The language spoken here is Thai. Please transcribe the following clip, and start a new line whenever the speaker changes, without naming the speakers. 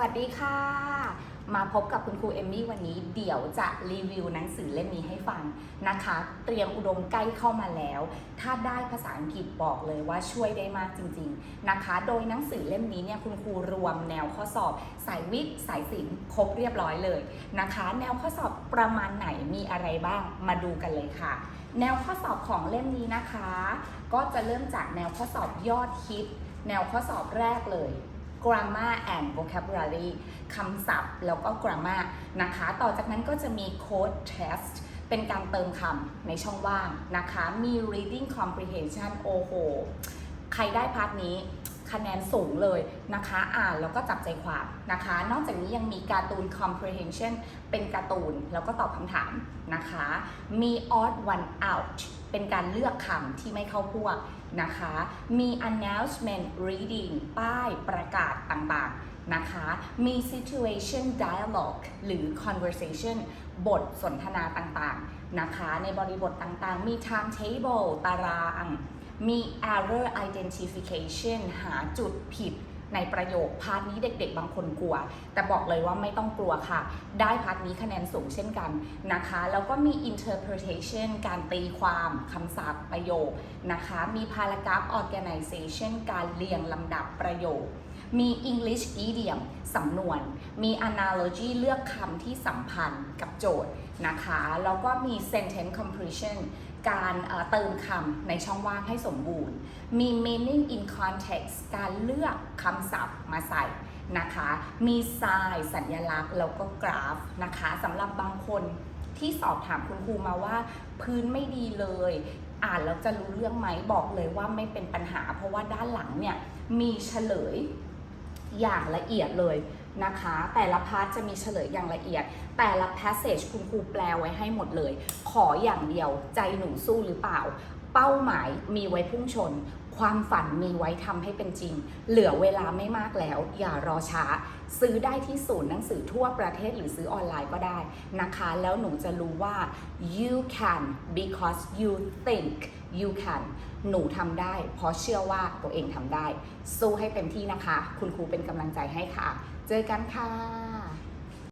วัสดีค่ะ มาพบกับคุณครูเอมมี่วันนี้เดี๋ยวจะรีวิวหนังสือเล่มนี้ให้ฟังนะคะ เตรียมอุดมใกล้เข้ามาแล้ว ถ้าได้ภาษาอังกฤษบอกเลยว่าช่วยได้มากจริง ๆนะคะ โดยหนังสือเล่มนี้เนี่ยคุณครูรวมแนวข้อสอบ สายวิทย์สายศิลป์ครบเรียบร้อยเลยนะคะ แนวข้อสอบประมาณไหนมีอะไรบ้างมาดูกันเลยค่ะ แนวข้อสอบของเล่มนี้นะคะ ก็จะเริ่มจากแนวข้อสอบยอดฮิตแนวข้อสอบแรกเลย grammar and vocabulary คำศัพท์ แล้วก็ grammar นะคะ ต่อจากนั้นก็จะมี code test เป็นการเติมคำในช่องว่างนะคะ มี reading comprehension โอ้โห ใครได้พาร์ทนี้ คะแนนสูงเลยนะคะ อ่านแล้วก็จับใจความนะคะ นอกจากนี้ยังมีการ์ตูน comprehension เป็นการ์ตูนแล้วก็ตอบคำถามนะคะ มี odd one out เป็นการเลือกคำที่ไม่เข้าพวกนะคะ มี announcement reading ป้ายประกาศต่างๆนะคะ มี situation dialogue หรือ conversation บทสนทนาต่างๆนะคะ ในบริบทต่างๆ มี timetable ตาราง มี error identification หาจุดผิดในประโยคพาร์ทนี้เด็กๆ บางคนกลัว แต่บอกเลยว่าไม่ต้องกลัวค่ะ ได้พาร์ทนี้คะแนนสูงเช่นกันนะคะ แล้วก็มี interpretation การตีความคำศัพท์ประโยคนะคะ มี paragraph organization การเรียงลำดับประโยค มี English idiom สำนวน มี analogy เลือกคำที่สัมพันธ์กับโจทย์นะคะ แล้วก็มี sentence completion การเอ่อเติมคำในช่องว่างให้สมบูรณ์ มี meaning in context การเลือกคำศัพท์มาใส่นะคะ มี sign สัญลักษณ์ แล้วก็กราฟนะคะสำหรับบางคนที่สอบถามคุณครูมาว่าพื้นไม่ดีเลย อ่านแล้วจะรู้เรื่องไหมบอกเลยว่าไม่เป็นปัญหา เพราะว่าด้านหลังเนี่ยมีเฉลย อย่างละเอียดเลยนะคะ แต่ละพาร์ทจะมีเฉลยอย่างละเอียด แต่ละ passage คุณครูแปลไว้ให้หมดเลย ขออย่างเดียวใจหนูสู้หรือเปล่า เป้าหมายมีไว้พุ่งชน ความฝันมีไว้ทำให้เป็นจริง เหลือเวลาไม่มากแล้ว อย่ารอช้า ซื้อได้ที่ศูนย์หนังสือทั่วประเทศหรือซื้อออนไลน์ก็ได้นะคะ แล้วหนูจะรู้ว่า you can because you think you can หนูทำได้ เพราะเชื่อว่าตัวเองทำได้ สู้ให้เต็มที่นะคะ คุณครูเป็นกำลังใจให้ค่ะ เจอกันค่ะ